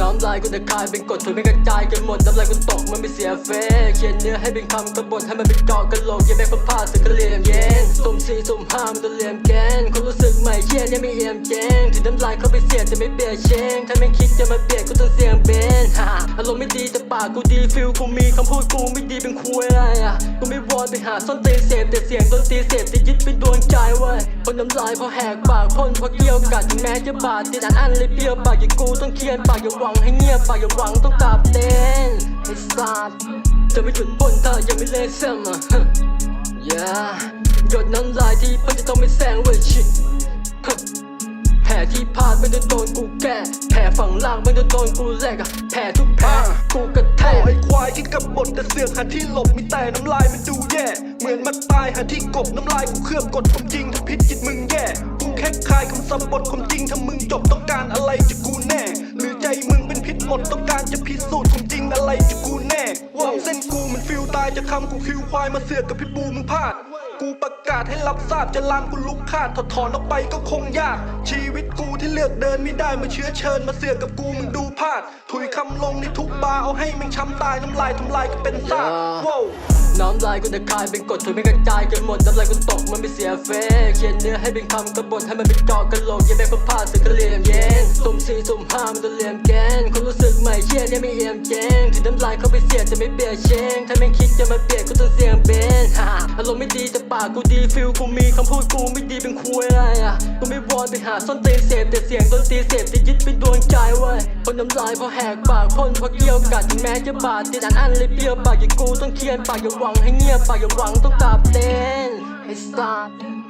น้ำลายกูจะคายเป็นกดถุยไม่กระจายกันหมดน้ำลายกูตกมันไม่เสียเฟสเขียนเนื้อให้เป็นคำกบดให้มันเป็นเกาะกระโหลกอย่าแม่งคนพลาดสักกระเดี้ยมเย้ สุ่มสี่สุ่มห้ามันจะเหลี่ยมแกนคนรู้สึกใหม่เชี่ยนี่ยไม่เอี่ยมเจงถึงน้ำลายเขาไปเสียจะไม่เปียกเชงถ้าไม่คิดจะมาเบียดกูต้องเสี่ยงเบนฮ่าอารมณ์ไม่ดีแต่ปากกูดีฟิลกูมีคำพูดกูไม่ดีเป็นคุยอะไรอะกูไม่วอนไปหาส้นตีนเสพแต่เสียงดนตีเสพจะยึดเป็นดวงใจเว้ยคนน้ำลายพราะแหกปากพ่นพราะเกี่ยวกัดถึงแม้จะบาดติดอันอันเลยเปรี้ยวปากอย่างกูต้องเคียนปากอย่าหวังให้เงียบปากอย่าหวังต้องตาบเต้นไอ้สัตว์จะไม่หยุดพ่นถ้ายังไม่เลิกเส้นอะ yeah หยดน้ำลายที่เพิ่งจะต้องไม่แซงเว้ยชิแผลที่พลาดไม่ได้โดนกูแก้ แผลฝั่งล่างไม่ได้โดนกูแลกอะแผลทุกแผลกูกระแทโอ้กไอ้ควายคิดกับบทแต่เสือกหาที่หลบมีแต่น้ำลายมันดูแย่ เหมือนมันตายหาที่กบน้ำลายกูเคลือบกดความจริงถ้าพิษจิตมึงแย่ กูแค่คายคำสับบทความจริงถ้ามึงจบต้องการอะไรจากกูแน่ หรือใจมึงเป็นพิษหมดต้องการจะพิสูจน์ความจริงอะไรจากกูแน่ว่าเส้นกูมันฟิลตายจะคำกูคิวควายมาเสือกกับพี่บูมึงพลาด กูประกาศให้รับทราบจะลามกูลุกขาดถอดถอนออกไปก็คงยาก ชีวิตกูที่เลือกเดินไม่ได้มาเชื้อเชิญมาเสือกกับกูมึงดูพลาด ถุยคำลงในทุกบาร์เอาให้แม่งช้ำตายน้ำลายทำลายก็เป็นซากว้าวน้ำลายกูจะคายเป็นกรดถุยไม่กระจายกันหมดน้ำลายกูตกมันไม่เสียเฟสเขียนเนื้อให้เป็นคำกบฏให้มันเป็นเกาะกระโหลกอย่าแม่งคนพลาดสึกกระเหลี่ยมเย็นสุ่ม สี่สุ่มห้ามันจะเหลี่ยมแกนคนรู้สึกใหม่เชี่ยเนี่ยไม่เอี่ยมเจงถึงน้ำลายเขาไปเสียจะไม่เปียกเชงถ้าไม่คิดจะมาเบียดกูต้องเสี่ยงเบนฮ่าอารมณ์ไม่ดีแต่ปากกูดีฟิลกูมีคำพูดกูไม่ดีเป็นคุยอะไรอะกูไม่วอนไปหาส้นตีนเสพแต่เสียงดนตีเสพจะยึดเป็นดวงใจเว้ยคนน้ำลายเพราะแหกปากพ่นเพราะเกี่ยวกัดถึงแม้จะบาดติดอันอันเลยเปรี้ยวปากอย่างกูต้องเคียนปากอย่าหวังให้เงียบปากอย่าหวังต้องตาบเต้นไอ้สัตว์